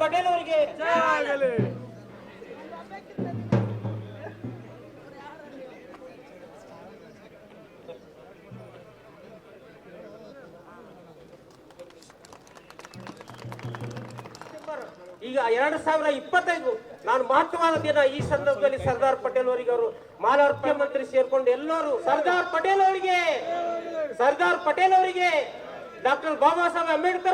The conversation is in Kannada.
ಪಟೇಲ್ ಅವರಿಗೆ. ಈಗ ಎರಡ್ ಸಾವಿರ ಇಪ್ಪತ್ತೈದು ನಾನು ಮಹತ್ವವಾದ ದಿನ ಈ ಸಂದರ್ಭದಲ್ಲಿ ಸರ್ದಾರ್ ಪಟೇಲ್ ಅವರಿಗೆ ಅವರು ಮಾಲಾರ್ಥ ಮಂತ್ರಿ ಸೇರ್ಕೊಂಡು ಎಲ್ಲರೂ ಸರ್ದಾರ್ ಪಟೇಲ್ ಅವರಿಗೆ ಸರ್ದಾರ್ ಪಟೇಲ್ ಅವರಿಗೆ ಡಾಕ್ಟರ್ ಬಾಬಾ ಸಾಹೇಬ್ ಅಂಬೇಡ್ಕರ್